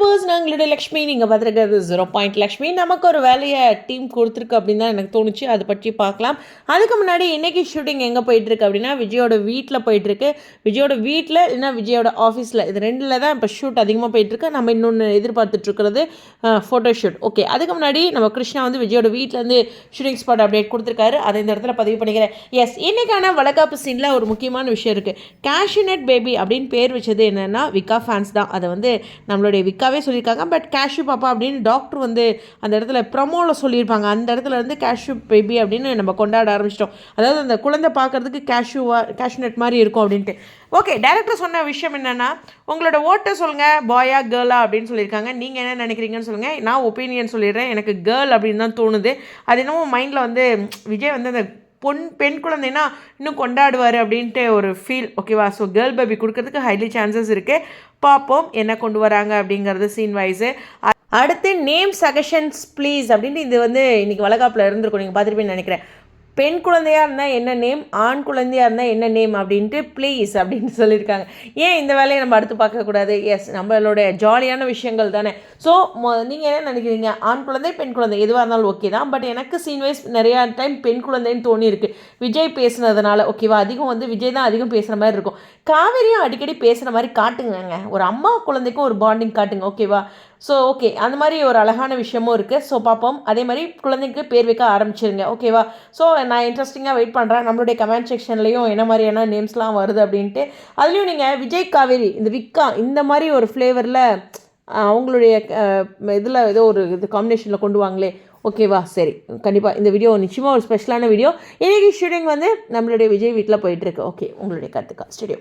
Viewers நாங்களுடைய Lakshmi நீங்கள் பார்த்துருக்கிறது zero point Lakshmi நமக்கு ஒரு வேலையை டீம் கொடுத்துருக்கு அப்படின்னு தான் எனக்கு தோணுச்சு. அதை பற்றி பார்க்கலாம். அதுக்கு முன்னாடி இன்றைக்கி ஷூட்டிங் எங்கே போயிட்டுருக்கு அப்படின்னா விஜயோட வீட்டில் போயிட்டுருக்கு. விஜயோட வீட்டில் இல்லைன்னா விஜயோட ஆஃபீஸில் இது ரெண்டில் தான் இப்போ ஷூட் அதிகமாக போயிட்டுருக்கு. நம்ம இன்னொன்று எதிர்பார்த்துட்ருக்கிறது ஃபோட்டோ ஷூட் ஓகே அதுக்கு முன்னாடி நம்ம கிருஷ்ணா வந்து விஜயோட வீட்டிலேருந்து ஷூட்டிங் ஸ்பாட் அப்டேட் கொடுத்துருக்காரு. அதை இந்த இடத்துல பதிவு பண்ணிக்கிறேன். எஸ் இன்றைக்கான வழக்காப்பு சீனில் ஒரு முக்கியமான விஷயம் இருக்குது கேஷ்யூநட் பேபி அப்படின்னு பேர் வச்சது என்னென்னா விக்கா ஃபேன்ஸ் தான். அதை வந்து நம்மளுடைய விக்காவே சொல்லியிருக்காங்க. பட் கேஷ்யூ பாப்பா அப்படின்னு டாக்டர் வந்து அந்த இடத்துல ப்ரமோவில் சொல்லியிருப்பாங்க. அந்த இடத்துல இருந்து கேஷ்யூ பேபி அப்படின்னு நம்ம கொண்டாட ஆரம்பிச்சிட்டோம். அதாவது அந்த குழந்தை பார்க்குறதுக்கு கேஷ்யூவாக கேஷ்யூநட் மாதிரி இருக்கும் அப்படின்ட்டு. ஓகே டேரக்டர் சொன்ன விஷயம் என்னென்னா உங்களோட ஓட்டை சொல்லுங்கள் பாயா கேர்ளா அப்படின்னு சொல்லியிருக்காங்க. நீங்கள் என்ன நினைக்கிறீங்கன்னு சொல்லுங்கள் நான் ஒப்பீனியன் சொல்லிடுறேன். எனக்கு கேர்ள் அப்படின்னு தான் தோணுது. அது என்னமோ மைண்டில் வந்து விஜய் வந்து அந்த பொன் பெண் குழந்தைனா இன்னும் கொண்டாடுவார் அப்படின்ட்டு ஒரு ஃபீல் ஓகேவா ஸோ கேர்ள் பேபி கொடுக்கறதுக்கு ஹைலி சான்சஸ் இருக்குது பார்ப்போம் என்ன கொண்டு வராங்க அப்படிங்கிறது சீன் வைஸு அடுத்து நேம் சஜஷன்ஸ் ப்ளீஸ் அப்படின்ட்டு இது வந்து இன்றைக்கி வளகாப்பில் இருந்திருக்கும். நீங்கள் பார்த்துருப்பீங்கன்னு நினைக்கிறேன். பெண் குழந்தையாக இருந்தால் என்ன நேம் ஆண் குழந்தையாக இருந்தால் என்ன நேம் அப்படின்ட்டு ப்ளீஸ் அப்படின்னு சொல்லியிருக்காங்க. ஏன் இந்த வேலையை நம்ம அடுத்து பார்க்கக்கூடாது எஸ் நம்மளோட ஜாலியான விஷயங்கள் தானே. ஸோ நீங்கள் என்ன நினைக்கிறீங்க? ஆண் குழந்தை பெண் குழந்தை எதுவாக இருந்தாலும் ஓகே தான். பட் எனக்கு சீன் வைஸ் நிறையா டைம் பெண் குழந்தைன்னு தோணி இருக்கு விஜய் பேசுனதுனால ஓகேவா அதிகம் வந்து விஜய் தான் அதிகம் பேசுகிற மாதிரி இருக்கும். காவேரியும் அடிக்கடி பேசுகிற மாதிரி காட்டுங்க ஒரு அம்மா குழந்தைக்கும் ஒரு பாண்டிங் காட்டுங்க. ஓகேவா ஸோ ஓகே அந்த மாதிரி ஒரு அழகான விஷயமும் இருக்குது ஸோ பார்ப்போம். அதே மாதிரி குழந்தைக்கு பேர் வைக்க ஆரம்பிச்சிருங்க. ஓகேவா ஸோ நான் இன்ட்ரெஸ்டிங்காக வெயிட் பண்ணுறேன் நம்மளுடைய கமெண்ட் செக்ஷன்லேயும் என்ன மாதிரியான நேம்ஸ்லாம் வருது அப்படின்ட்டு. அதுலேயும் நீங்கள் விஜய் காவேரி இந்த விக்கா இந்த மாதிரி ஒரு ஃப்ளேவரில் அவங்களுடைய இதில் ஏதோ ஒரு இது காம்பினேஷனில் கொண்டு வாங்களே. ஓகேவா சரி. கண்டிப்பாக இந்த வீடியோ நிச்சயமாக ஒரு ஸ்பெஷலான வீடியோ இன்றைக்கி ஷூட்டிங் வந்து நம்மளுடைய விஜய் வீட்டில் போயிட்டுருக்கு ஓகே உங்களுடைய கருத்துக்கா ஸ்டுடியோ